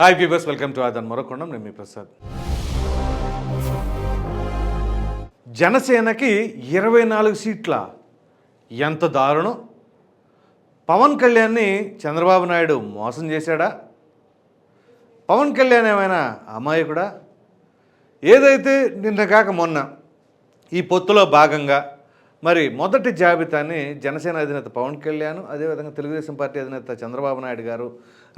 Hi peepers welcome to ఆదన్ మరొకొండం నేను మీ ప్రసాద్ జనసేనకి ఇరవై నాలుగు సీట్ల ఎంత దారుణం? పవన్ కళ్యాణ్ని చంద్రబాబు నాయుడు మోసం చేశాడా? పవన్ కళ్యాణ్ ఏమైనా అమాయకుడా? ఏదైతే నిన్న కాక మొన్న ఈ పొత్తులో భాగంగా మరి మొదటి జాబితాని జనసేన అధినేత పవన్ కళ్యాణ్ అదేవిధంగా తెలుగుదేశం పార్టీ అధినేత చంద్రబాబు నాయుడు గారు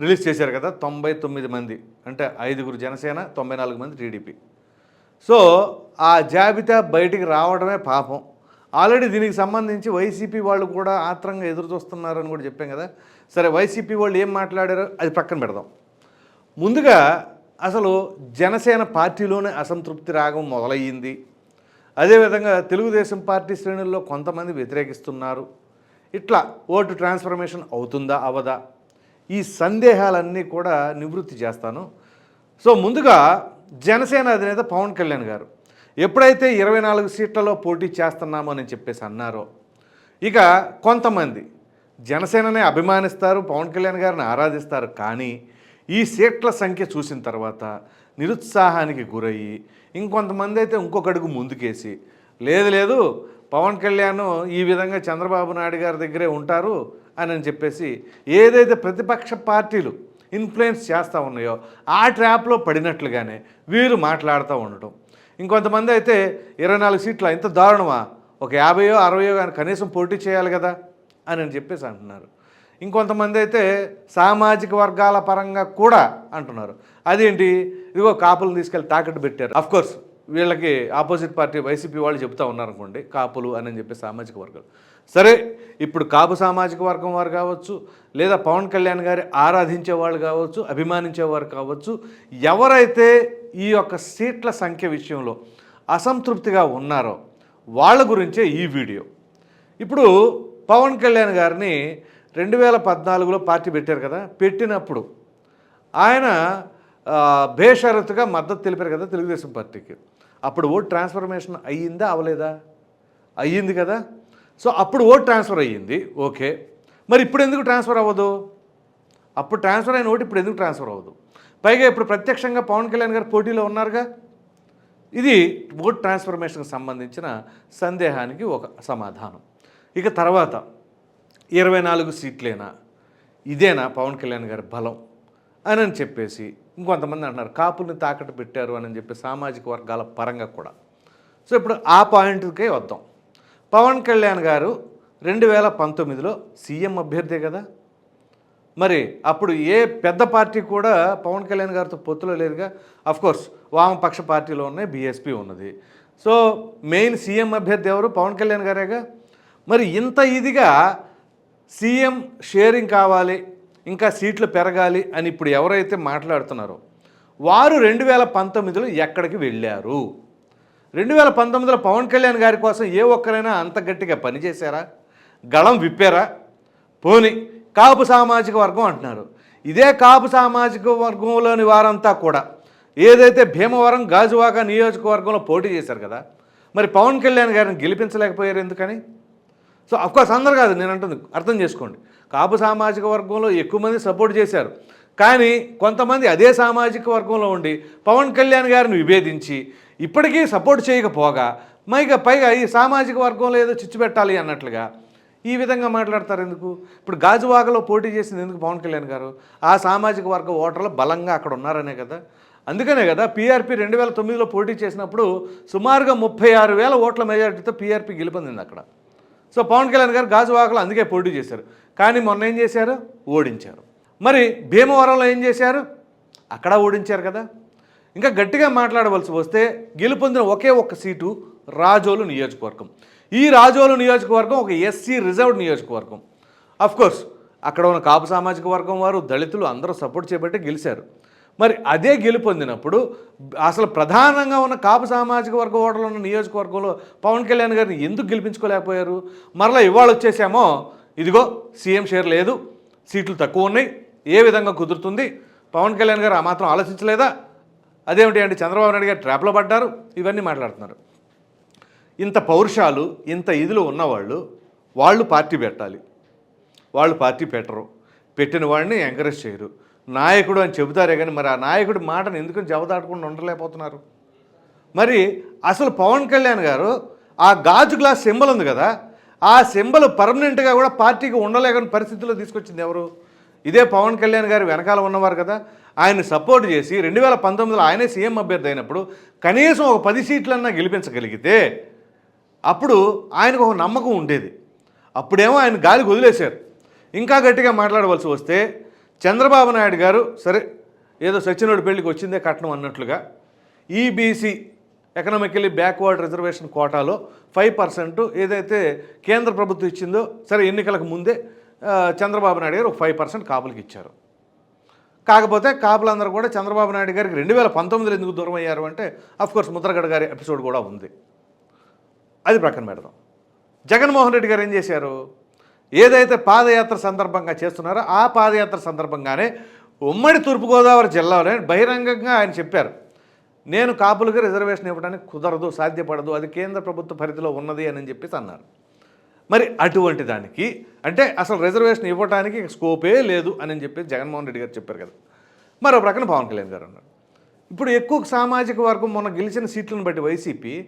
రిలీజ్ చేశారు కదా తొంభై తొమ్మిది మంది. అంటే ఐదుగురు జనసేన తొంభై నాలుగు మంది టీడీపీ. సో ఆ జాబితా బయటికి రావడమే పాపం. ఆల్రెడీ దీనికి సంబంధించి వైసీపీ వాళ్ళు కూడా ఆత్రంగా ఎదురు చూస్తున్నారని కూడా చెప్పాం కదా. సరే వైసీపీ వాళ్ళు ఏం మాట్లాడారో అది పక్కన పెడదాం. ముందుగా అసలు జనసేన పార్టీలోనే అసంతృప్తి రాగం మొదలయ్యింది. అదేవిధంగా తెలుగుదేశం పార్టీ శ్రేణుల్లో కొంతమంది వ్యతిరేకిస్తున్నారు. ఇట్లా ఓటు ట్రాన్స్ఫర్మేషన్ అవుతుందా అవదా? ఈ సందేహాలన్నీ కూడా నివృత్తి చేస్తాను. సో ముందుగా జనసేన అధినేత పవన్ కళ్యాణ్ గారు ఎప్పుడైతే ఇరవై నాలుగు సీట్లలో పోటీ చేస్తున్నామో అని చెప్పేసి అన్నారో ఇక కొంతమంది జనసేననే అభిమానిస్తారు పవన్ కళ్యాణ్ గారిని ఆరాధిస్తారు. కానీ ఈ సీట్ల సంఖ్య చూసిన తర్వాత నిరుత్సాహానికి గురయ్యి ఇంకొంతమంది అయితే ఇంకొక అడుగు ముందుకేసి లేదు లేదు పవన్ కళ్యాణ్ ఈ విధంగా చంద్రబాబు నాయుడు గారి దగ్గరే ఉంటారు అని చెప్పేసి ఏదైతే ప్రతిపక్ష పార్టీలు ఇన్ఫ్లుయెన్స్ చేస్తూ ఉన్నాయో ఆ ట్రాప్లో పడినట్లుగానే వీరు మాట్లాడుతూ ఉండటం. ఇంకొంతమంది అయితే ఇరవై నాలుగు సీట్ల ఇంత దారుణమా? ఒక యాభయో అరవయో కానీ కనీసం పోటీ చేయాలి కదా? అని అని చెప్పేసి అంటున్నారు. ఇంకొంతమంది అయితే సామాజిక వర్గాల పరంగా కూడా అంటున్నారు. అదేంటి? ఇదిగో కాపులను తీసుకెళ్ళి తాకట్టు పెట్టారు. అఫ్కోర్స్ వీళ్ళకి ఆపోజిట్ పార్టీ వైసీపీ వాళ్ళు చెప్తా ఉన్నారనుకోండి కాపులు అని చెప్పి సామాజిక వర్గాలు. సరే ఇప్పుడు కాపు సామాజిక వర్గం వారు కావచ్చు లేదా పవన్ కళ్యాణ్ గారి ఆరాధించే వాళ్ళు కావచ్చు అభిమానించేవారు కావచ్చు ఎవరైతే ఈ యొక్క సీట్ల సంఖ్య విషయంలో అసంతృప్తిగా ఉన్నారో వాళ్ళ గురించే ఈ వీడియో. ఇప్పుడు పవన్ కళ్యాణ్ గారిని రెండు వేల పద్నాలుగులో పార్టీ పెట్టారు కదా పెట్టినప్పుడు ఆయన ఆ, బేషరతుగా మద్దతు తెలిపారు కదా తెలుగుదేశం పార్టీకి. అప్పుడు ఓట్ ట్రాన్స్ఫర్మేషన్ అయ్యిందా అవలేదా అయ్యింది కదా. సో అప్పుడు ఓట్ ట్రాన్స్ఫర్ అయ్యింది. ఓకే. మరి ఇప్పుడు ఎందుకు ట్రాన్స్ఫర్ అవ్వదు? అప్పుడు ట్రాన్స్ఫర్ అయిన ఓటు ఇప్పుడు ఎందుకు ట్రాన్స్ఫర్ అవ్వదు? పైగా ఇప్పుడు ప్రత్యక్షంగా పవన్ కళ్యాణ్ గారు పోటీలో ఉన్నారుగా. ఇది ఓట్ ట్రాన్స్ఫర్మేషన్కి సంబంధించిన సందేహానికి ఒక సమాధానం. ఇక తర్వాత ఇరవై నాలుగు సీట్లేనా? ఇదేనా పవన్ కళ్యాణ్ గారి బలం? అని అని చెప్పేసి ఇంకొంతమంది అంటున్నారు కాపుల్ని తాకట్టు పెట్టారు అని చెప్పి సామాజిక వర్గాల పరంగా కూడా. సో ఇప్పుడు ఆ పాయింట్కే వద్దాం. పవన్ కళ్యాణ్ గారు రెండు వేల పంతొమ్మిదిలో సీఎం అభ్యర్థి కదా. మరి అప్పుడు ఏ పెద్ద పార్టీ కూడా పవన్ కళ్యాణ్ గారితో పొత్తులో లేదుగా. కోర్స్ వామపక్ష పార్టీలో ఉన్నాయి బీఎస్పీ ఉన్నది. సో మెయిన్ సీఎం అభ్యర్థి ఎవరు? పవన్ కళ్యాణ్ గారేగా. మరి ఇంత ఇదిగా సీఎం షేరింగ్ కావాలి ఇంకా సీట్లు పెరగాలి అని ఇప్పుడు ఎవరైతే మాట్లాడుతున్నారో వారు రెండు వేల పంతొమ్మిదిలో ఎక్కడికి వెళ్ళారు? రెండు వేల పంతొమ్మిదిలో పవన్ కళ్యాణ్ గారి కోసం ఏ ఒక్కరైనా అంత గట్టిగా పనిచేశారా? గళం విప్పారా? పోని కాపు సామాజిక వర్గం అంటున్నారు. ఇదే కాపు సామాజిక వర్గంలోని వారంతా కూడా ఏదైతే భీమవరం గాజువాక నియోజకవర్గంలో పోటీ చేశారు కదా మరి పవన్ కళ్యాణ్ గారిని గెలిపించలేకపోయారు ఎందుకని? సో అఫ్కోర్స్ అందరు కాదు నేను అంటుంది అర్థం చేసుకోండి. కాపు సామాజిక వర్గంలో ఎక్కువ మంది సపోర్ట్ చేశారు. కానీ కొంతమంది అదే సామాజిక వర్గంలో ఉండి పవన్ కళ్యాణ్ గారిని విభేదించి ఇప్పటికీ సపోర్ట్ చేయకపోగా మైగా పైగా ఈ సామాజిక వర్గంలో ఏదో చిచ్చు పెట్టాలి అన్నట్లుగా ఈ విధంగా మాట్లాడతారు ఎందుకు? ఇప్పుడు గాజువాకలో పోటీ చేసింది ఎందుకు పవన్ కళ్యాణ్ గారు? ఆ సామాజిక వర్గ ఓటర్లు బలంగా అక్కడ ఉన్నారనే కదా. అందుకనే కదా పీఆర్పీ రెండు వేల తొమ్మిదిలో పోటీ చేసినప్పుడు సుమారుగా ముప్పై ఆరు వేల ఓట్ల మెజారిటీతో పీఆర్పీ గెలుపొందింది అక్కడ. సో పవన్ కళ్యాణ్ గారు గాజువాకలో అందుకే పోటీ చేశారు. కానీ మొన్న ఏం చేశారు? ఓడించారు. మరి భీమవరంలో ఏం చేశారు? అక్కడ ఓడించారు కదా. ఇంకా గట్టిగా మాట్లాడవలసి వస్తే గెలుపొందిన ఒకే ఒక్క సీటు రాజోలు నియోజకవర్గం. ఈ రాజోలు నియోజకవర్గం ఒక ఎస్సీ రిజర్వ్డ్ నియోజకవర్గం. అఫ్ కోర్స్ అక్కడ ఉన్న కాపు సామాజిక వర్గం వారు దళితులు అందరూ సపోర్ట్ చేపట్టి గెలిచారు. మరి అదే గెలుపొందినప్పుడు అసలు ప్రధానంగా ఉన్న కాపు సామాజిక వర్గ ఓటర్లు ఉన్న నియోజకవర్గంలో పవన్ కళ్యాణ్ గారిని ఎందుకు గెలిపించుకోలేకపోయారు? మరలా ఇవాళ వచ్చేసామో ఇదిగో సీఎం షేర్ లేదు సీట్లు తక్కువ ఉన్నాయి ఏ విధంగా కుదురుతుంది? పవన్ కళ్యాణ్ గారు ఆ మాత్రం ఆలోచించలేదా? అదేమిటి అంటే చంద్రబాబు నాయుడు గారు ట్రాప్లో పడ్డారు ఇవన్నీ మాట్లాడుతున్నారు. ఇంత పౌరుషాలు ఇంత ఇదిలో ఉన్నవాళ్ళు వాళ్ళు పార్టీ పెట్టాలి. వాళ్ళు పార్టీ పెట్టరు. పెట్టిన వాడిని ఎంకరేజ్ చేయరు. నాయకుడు అని చెబుతారే కానీ మరి ఆ నాయకుడి మాటను ఎందుకు జవదాటకుండా ఉండలేకపోతున్నారు? మరి అసలు పవన్ కళ్యాణ్ గారు ఆ గాజు గ్లాస్ సింబల్ ఉంది కదా ఆ సింబల్ పర్మనెంట్గా కూడా పార్టీకి ఉండలేకని పరిస్థితుల్లో తీసుకొచ్చింది ఎవరు? ఇదే పవన్ కళ్యాణ్ గారు వెనకాల ఉన్నవారు కదా. ఆయన సపోర్ట్ చేసి రెండు వేల పంతొమ్మిదిలో ఆయనే సీఎం అభ్యర్థి అయినప్పుడు కనీసం ఒక పది సీట్లన్నా గెలిపించగలిగితే అప్పుడు ఆయనకు ఒక నమ్మకం ఉండేది. అప్పుడేమో ఆయన గాలికి వదిలేశారు. ఇంకా గట్టిగా మాట్లాడవలసి వస్తే చంద్రబాబు నాయుడు గారు సరే ఏదో సచినోడి పెళ్ళికి వచ్చిందే కట్నం అన్నట్లుగా ఈబీసీ ఎకనామికలీ బ్యాక్వర్డ్ రిజర్వేషన్ కోటాలో ఫైవ్ పర్సెంట్ ఏదైతే కేంద్ర ప్రభుత్వం ఇచ్చిందో సరే ఎన్నికలకు ముందే చంద్రబాబు నాయుడు గారు ఒక ఫైవ్ పర్సెంట్ కాపులకి ఇచ్చారు. కాకపోతే కాపులందరూ కూడా చంద్రబాబు నాయుడు గారికి రెండు వేల పంతొమ్మిదిలో ఎందుకు దూరం అయ్యారు అంటే అఫ్కోర్స్ ముద్రగడ గారి ఎపిసోడ్ కూడా ఉంది. అది ప్రక్కన పెడదాం. జగన్మోహన్ రెడ్డి గారు ఏం చేశారు? ఏదైతే పాదయాత్ర సందర్భంగా చేస్తున్నారో ఆ పాదయాత్ర సందర్భంగానే ఉమ్మడి తూర్పుగోదావరి జిల్లాలో బహిరంగంగా ఆయన చెప్పారు. నేను కాపులకి రిజర్వేషన్ ఇవ్వడానికి కుదరదు సాధ్యపడదు అది కేంద్ర ప్రభుత్వ పరిధిలో ఉన్నది అని చెప్పేసి అన్నారు. మరి అటువంటి దానికి అంటే అసలు రిజర్వేషన్ ఇవ్వడానికి స్కోపే లేదు అని చెప్పి జగన్మోహన్ రెడ్డి గారు చెప్పారు కదా. మరో ప్రక్కన పవన్ కళ్యాణ్ గారు అన్నారు. ఇప్పుడు ఎక్కువ సామాజిక వర్గం మొన్న గెలిచిన సీట్లను బట్టి వైసీపీ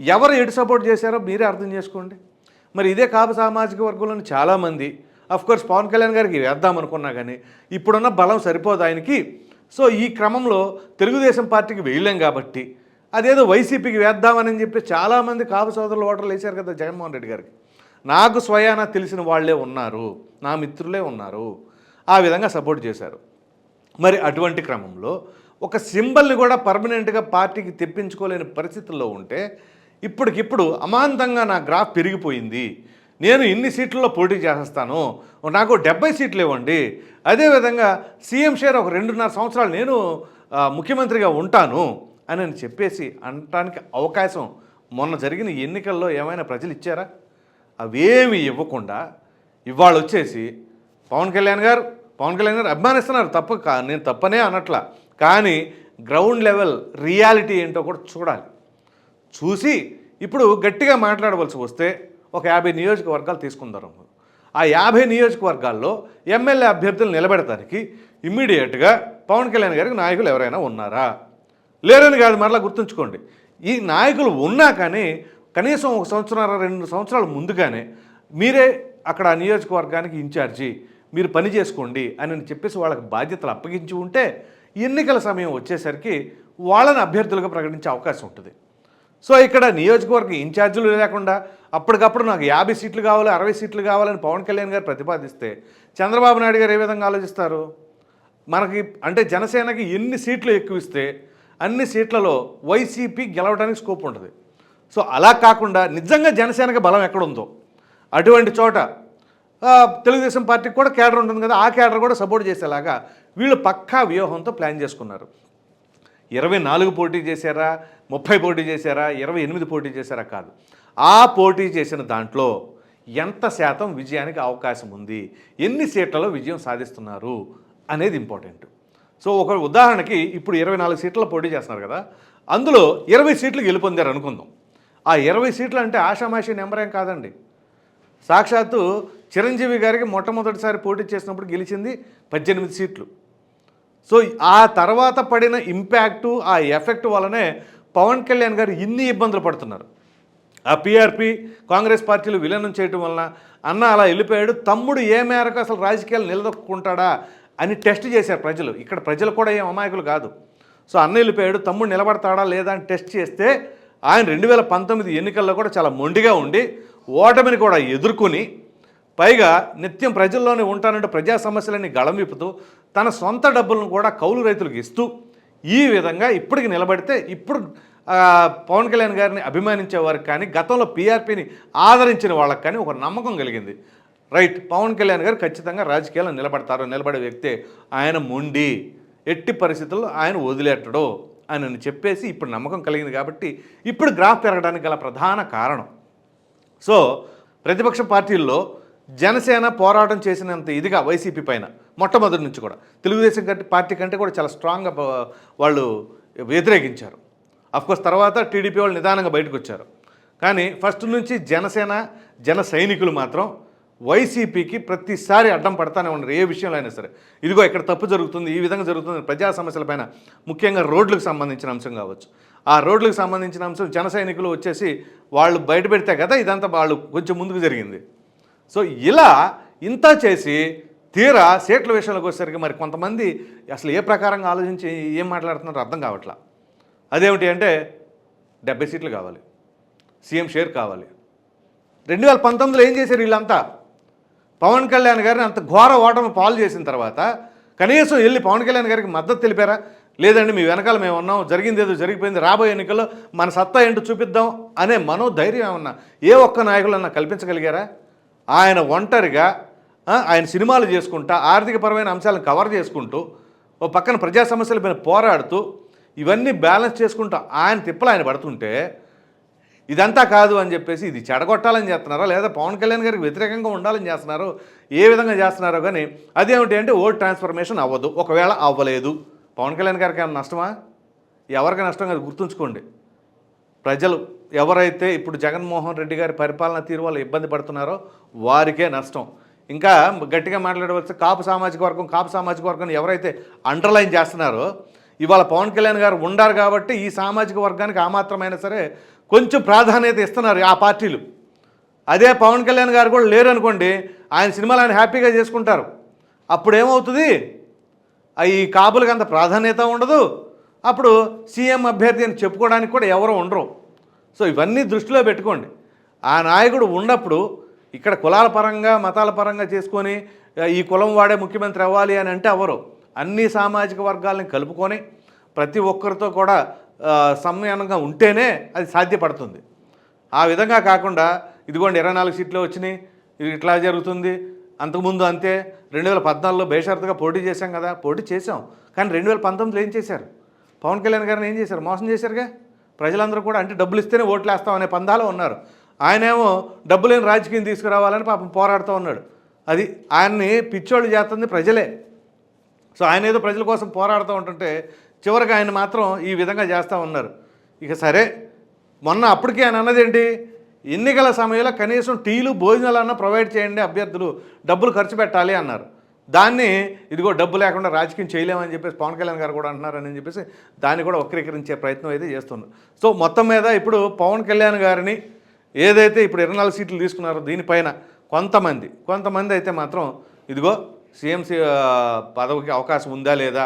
ఎవరు ఎటు సపోర్ట్ చేశారో మీరే అర్థం చేసుకోండి. మరి ఇదే కాపు సామాజిక వర్గంలోని చాలామంది. కోర్స్ పవన్ కళ్యాణ్ గారికి వేద్దాం అనుకున్నా కానీ ఇప్పుడున్న బలం సరిపోదు ఆయనకి. సో ఈ క్రమంలో తెలుగుదేశం పార్టీకి వేయలేం కాబట్టి అదేదో వైసీపీకి వేద్దామని చెప్పి చాలామంది కాపు సోదరులు ఓటర్లు వేశారు కదా జగన్మోహన్ రెడ్డి గారికి. నాకు స్వయాన తెలిసిన వాళ్ళే ఉన్నారు నా మిత్రులే ఉన్నారు ఆ విధంగా సపోర్ట్ చేశారు. మరి అటువంటి క్రమంలో ఒక సింబల్ని కూడా పర్మనెంట్గా పార్టీకి తెప్పించుకోలేని పరిస్థితుల్లో ఉంటే ఇప్పటికిప్పుడు అమాంతంగా నా గ్రాఫ్ పెరిగిపోయింది. నేను ఇన్ని సీట్లలో పోటీ చేసేస్తాను. నాకు డెబ్బై సీట్లు ఇవ్వండి. అదేవిధంగా సీఎం షేర్ ఒక రెండున్నర సంవత్సరాలు నేను ముఖ్యమంత్రిగా ఉంటాను అని అని చెప్పేసి అనటానికి అవకాశం మొన్న జరిగిన ఎన్నికల్లో ఏమైనా ప్రజలు ఇచ్చారా? అవేమి ఇవ్వకుండా ఇవాళ వచ్చేసి పవన్ కళ్యాణ్ గారు పవన్ కళ్యాణ్ గారు అభిమానిస్తున్నారు. తప్ప కా నేను తప్పనే అనట్లా. కానీ గ్రౌండ్ లెవెల్ రియాలిటీ ఏంటో కూడా చూడాలి. చూసి ఇప్పుడు గట్టిగా మాట్లాడవలసి వస్తే ఒక యాభై నియోజకవర్గాలు తీసుకుందాం. ఆ యాభై నియోజకవర్గాల్లో ఎమ్మెల్యే అభ్యర్థులు నిలబెడటానికి ఇమ్మీడియట్గా పవన్ కళ్యాణ్ గారికి నాయకులు ఎవరైనా ఉన్నారా? లేరని కాదు మరలా గుర్తుంచుకోండి. ఈ నాయకులు ఉన్నా కానీ కనీసం ఒక సంవత్సరం రెండు సంవత్సరాల ముందుగానే మీరే అక్కడ ఆ నియోజకవర్గానికి ఇన్ఛార్జి మీరు పని చేసుకోండి అని చెప్పేసి వాళ్ళకి బాధ్యతలు అప్పగించి ఉంటే ఎన్నికల సమయం వచ్చేసరికి వాళ్ళని అభ్యర్థులుగా ప్రకటించే అవకాశం ఉంటుంది. సో ఇక్కడ నియోజకవర్గ ఇన్ఛార్జీలు లేకుండా అప్పటికప్పుడు నాకు యాభై సీట్లు కావాలి అరవై సీట్లు కావాలని పవన్ కళ్యాణ్ గారు ప్రతిపాదిస్తే చంద్రబాబు నాయుడు గారు ఏ విధంగా ఆలోచిస్తారు? మనకి అంటే జనసేనకి ఎన్ని సీట్లు ఎక్కువ ఇస్తే అన్ని సీట్లలో వైసీపీ గెలవడానికి స్కోప్ ఉంటుంది. సో అలా కాకుండా నిజంగా జనసేనకి బలం ఎక్కడుందో? అటువంటి చోట తెలుగుదేశం పార్టీకి కూడా కేడర్ ఉంటుంది కదా ఆ కేడర్ కూడా సపోర్ట్ చేసేలాగా వీళ్ళు పక్కా వ్యూహంతో ప్లాన్ చేసుకున్నారు. ఇరవై నాలుగు పోటీ చేశారా? ముప్పై పోటీ చేశారా? ఇరవై ఎనిమిది పోటీ చేశారా? కాదు. ఆ పోటీ చేసిన దాంట్లో ఎంత శాతం విజయానికి అవకాశం ఉంది? ఎన్ని సీట్లలో విజయం సాధిస్తున్నారు? అనేది ఇంపార్టెంట్. సో ఒక ఉదాహరణకి ఇప్పుడు ఇరవై నాలుగు సీట్ల పోటీ చేస్తున్నారు కదా. అందులో ఇరవై సీట్లు గెలుపొందారు అనుకుందాం. ఆ ఇరవై సీట్లు అంటే ఆషామాషి నెంబర్ ఏం కాదండి. సాక్షాత్తు చిరంజీవి గారికి మొట్టమొదటిసారి పోటీ చేసినప్పుడు గెలిచింది పద్దెనిమిది సీట్లు. సో ఆ తర్వాత పడిన ఇంపాక్టు ఆ ఎఫెక్ట్ వలనే పవన్ కళ్యాణ్ గారు ఇన్ని ఇబ్బందులు పడుతున్నారు. ఆ పీఆర్పీ కాంగ్రెస్ పార్టీలు విలీనం చేయడం వలన అన్న అలా వెళ్ళిపోయాడు. తమ్ముడు ఏ మేరకు అసలు రాజకీయాలు నిలదొక్కుంటాడా అని టెస్ట్ చేశారు ప్రజలు. ఇక్కడ ప్రజలు కూడా ఏం అమాయకులు కాదు. సో అన్న వెళ్ళిపోయాడు. తమ్ముడు నిలబడతాడా లేదా అని టెస్ట్ చేస్తే ఆయన రెండు వేల పంతొమ్మిది ఎన్నికల్లో కూడా చాలా మొండిగా ఉండి ఓటమిని కూడా ఎదుర్కొని పైగా నిత్యం ప్రజల్లోనే ఉంటానంటే ప్రజా సమస్యలని గళంవిపుతూ తన సొంత డబ్బులను కూడా కౌలు రైతులకు ఇస్తూ ఈ విధంగా ఇప్పటికి నిలబడితే ఇప్పుడు పవన్ కళ్యాణ్ గారిని అభిమానించే వారికి కానీ గతంలో పీఆర్పీని ఆదరించిన వాళ్ళకి కానీ ఒక నమ్మకం కలిగింది. రైట్ పవన్ కళ్యాణ్ గారు ఖచ్చితంగా రాజకీయాల్లో నిలబడతారు నిలబడే వ్యక్తే ఆయన మొండి ఎట్టి పరిస్థితుల్లో ఆయన వదిలేటడు అని చెప్పేసి ఇప్పుడు నమ్మకం కలిగింది కాబట్టి ఇప్పుడు గ్రాఫ్ పెరగడానికి గల ప్రధాన కారణం. సో ప్రతిపక్ష పార్టీల్లో జనసేన పోరాటం చేసినంత ఇదిగా వైసీపీ పైన మొట్టమొదటి నుంచి కూడా. తెలుగుదేశం కంటే పార్టీ కంటే కూడా చాలా స్ట్రాంగ్గా వాళ్ళు వ్యతిరేకించారు. అఫ్కోర్స్ తర్వాత టీడీపీ వాళ్ళు నిదానంగా బయటకు వచ్చారు. కానీ ఫస్ట్ నుంచి జనసేన జన సైనికులు మాత్రం వైసీపీకి ప్రతిసారి అడ్డం పడతానే ఉన్నారు ఏ విషయంలో అయినా సరే. ఇదిగో ఇక్కడ తప్పు జరుగుతుంది ఈ విధంగా జరుగుతుంది ప్రజా సమస్యలపైన ముఖ్యంగా రోడ్లకు సంబంధించిన అంశం కావచ్చు. ఆ రోడ్లకు సంబంధించిన అంశం జన సైనికులు వచ్చేసి వాళ్ళు బయట పెడితే కదా ఇదంతా వాళ్ళు కొంచెం ముందుకు జరిగింది. సో ఇలా ఇంత చేసి తీరా సీట్ల విషయంలోకి వచ్చేసరికి మరి కొంతమంది అసలు ఏ ప్రకారంగా ఆలోచించి ఏం మాట్లాడుతున్నారో అర్థం కావట్లా. అదేమిటి అంటే డెబ్బై సీట్లు కావాలి. సీఎం షేర్ కావాలి. రెండు వేల పంతొమ్మిదిలో ఏం చేశారు వీళ్ళంతా? పవన్ కళ్యాణ్ గారిని అంత ఘోర ఓటమి పాలు చేసిన తర్వాత కనీసం వెళ్ళి పవన్ కళ్యాణ్ గారికి మద్దతు తెలిపారా? లేదండి మీ వెనకాల మేము ఉన్నాం జరిగింది ఏదో జరిగిపోయింది రాబోయే ఎన్నికల్లో మన సత్తా ఏంటో చూపిద్దాం అనే మనోధైర్యం ఏమన్నా ఏ ఒక్క నాయకులన్నా కల్పించగలిగారా? ఆయన ఒంటరిగా ఆయన సినిమాలు చేసుకుంటా ఆర్థికపరమైన అంశాలను కవర్ చేసుకుంటూ ఓ పక్కన ప్రజా సమస్యల పైన పోరాడుతూ ఇవన్నీ బ్యాలెన్స్ చేసుకుంటూ ఆయన తిప్పలు ఆయన పడుతుంటే ఇదంతా కాదు అని చెప్పేసి ఇది చెడగొట్టాలని చేస్తున్నారో? లేదా పవన్ కళ్యాణ్ గారికి వ్యతిరేకంగా ఉండాలని చేస్తున్నారో? ఏ విధంగా చేస్తున్నారో కానీ అదేమిటి అంటే ఓట్ ట్రాన్స్ఫర్మేషన్ అవ్వదు. ఒకవేళ అవ్వలేదు. పవన్ కళ్యాణ్ గారికి ఏమైనా నష్టమా? ఎవరికి నష్టం కాదు గుర్తుంచుకోండి. ప్రజలు ఎవరైతే ఇప్పుడు జగన్మోహన్ రెడ్డి గారి పరిపాలన తీరు వల్ల ఇబ్బంది పడుతున్నారో వారికే నష్టం. ఇంకా గట్టిగా మాట్లాడవచ్చు కాపు సామాజిక వర్గం కాపు సామాజిక వర్గం ఎవరైతే అండర్లైన్ చేస్తున్నారో ఇవాళ పవన్ కళ్యాణ్ గారు ఉండారు కాబట్టి ఈ సామాజిక వర్గానికి ఆ మాత్రమైనా సరే కొంచెం ప్రాధాన్యత ఇస్తున్నారు ఆ పార్టీలు. అదే పవన్ కళ్యాణ్ గారు కూడా లేరు అనుకోండి ఆయన సినిమాలు ఆయన హ్యాపీగా చేసుకుంటారు. అప్పుడు ఏమవుతుంది ఆ ఈ కాపులకు అంత ప్రాధాన్యత ఉండదు. అప్పుడు సీఎం అభ్యర్థి అని చెప్పుకోవడానికి కూడా ఎవరు ఉండరు. సో ఇవన్నీ దృష్టిలో పెట్టుకోండి. ఆ నాయకుడు ఉన్నప్పుడు ఇక్కడ కులాల పరంగా మతాల పరంగా చేసుకొని ఈ కులం వాడే ముఖ్యమంత్రి అవ్వాలి అని అంటే ఎవరు అన్ని సామాజిక వర్గాలని కలుపుకొని ప్రతి ఒక్కరితో కూడా ఆ, ఉంటేనే అది సాధ్యపడుతుంది. ఆ విధంగా కాకుండా ఇదిగోండి ఇరవై నాలుగు సీట్లు వచ్చినాయి ఇది ఇట్లా జరుగుతుంది అంతకుముందు అంతే రెండు వేల పద్నాలుగులో బేషరతుగా పోటీ చేశాం కదా పోటీ చేశాం. కానీ రెండు వేల పంతొమ్మిదిలో ఏం చేశారు? పవన్ కళ్యాణ్ గారిని ఏం చేశారు? మోసం చేశారుగా? ప్రజలందరూ కూడా అంటే డబ్బులు ఇస్తేనే ఓట్లు వేస్తాం అనే పందాలో ఉన్నారు. ఆయనేమో డబ్బు లేని రాజకీయం తీసుకురావాలని పాపం పోరాడుతూ ఉన్నాడు. అది ఆయన్ని పిచ్చోళ్ళు చేస్తుంది ప్రజలే. సో ఆయన ఏదో ప్రజల కోసం పోరాడుతూ ఉంటుంటే చివరికి ఆయన మాత్రం ఈ విధంగా చేస్తూ ఉన్నారు. ఇక సరే మొన్న అప్పటికే ఆయన అన్నది ఏంటి ఎన్నికల సమయంలో కనీసం టీలు భోజనాలన్నా ప్రొవైడ్ చేయండి అభ్యర్థులు డబ్బులు ఖర్చు పెట్టాలి అన్నారు. దాన్ని ఇదిగో డబ్బు లేకుండా రాజకీయం చేయలేమని చెప్పేసి పవన్ కళ్యాణ్ గారు కూడా అంటున్నారని చెప్పేసి దాన్ని కూడా వక్రీకరించే ప్రయత్నం అయితే చేస్తున్నారు. సో మొత్తం మీద ఇప్పుడు పవన్ కళ్యాణ్ గారిని ఏదైతే ఇప్పుడు ఇరవై నాలుగు సీట్లు తీసుకున్నారో దీనిపైన కొంతమంది కొంతమంది అయితే మాత్రం ఇదిగో సీఎంసీ పదవికి అవకాశం ఉందా లేదా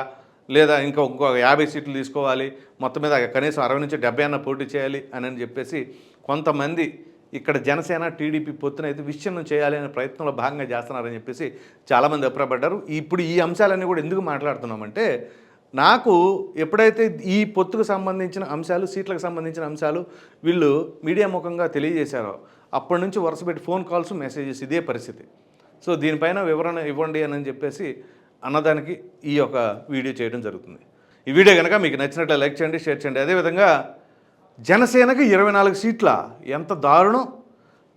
లేదా ఇంకా ఇంకో యాభై సీట్లు తీసుకోవాలి మొత్తం మీద కనీసం అరవై నుంచి డెబ్బై అన్న పోటీ చేయాలి అని చెప్పేసి కొంతమంది ఇక్కడ జనసేన టీడీపీ పొత్తున అయితే విచ్ఛిన్నం చేయాలి అనే ప్రయత్నంలో భాగంగా చేస్తున్నారని చెప్పేసి చాలామంది అభిప్రాయపడ్డారు. ఇప్పుడు ఈ అంశాలన్నీ కూడా ఎందుకు మాట్లాడుతున్నామంటే నాకు ఎప్పుడైతే ఈ పొత్తుకు సంబంధించిన అంశాలు సీట్లకు సంబంధించిన అంశాలు వీళ్ళు మీడియా ముఖంగా తెలియజేశారో అప్పటి నుంచి వరుస పెట్టి ఫోన్ కాల్స్ మెసేజెస్ ఇదే పరిస్థితి. సో దీనిపైన వివరణ ఇవ్వండి అని చెప్పేసి అన్నదానికి ఈ యొక్క వీడియో చేయడం జరుగుతుంది. ఈ వీడియో కనుక మీకు నచ్చినట్లు లైక్ చేయండి షేర్ చేయండి. అదేవిధంగా జనసేనకి ఇరవై నాలుగు సీట్ల ఎంత దారుణం?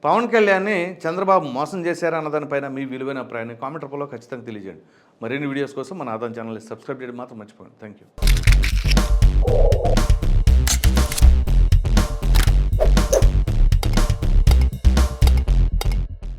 పవన్ కళ్యాణ్ని చంద్రబాబు మోసం చేశారా అన్నదానిపైన మీ విలువైన అభిప్రాయాన్ని కామెంట్ రూపంలో ఖచ్చితంగా తెలియజేయండి. మరిన్ని వీడియోస్ కోసం మన ఆదాం ఛానల్ని సబ్స్క్రైబ్ చేయడం మాత్రం మర్చిపోండి థ్యాంక్ యూ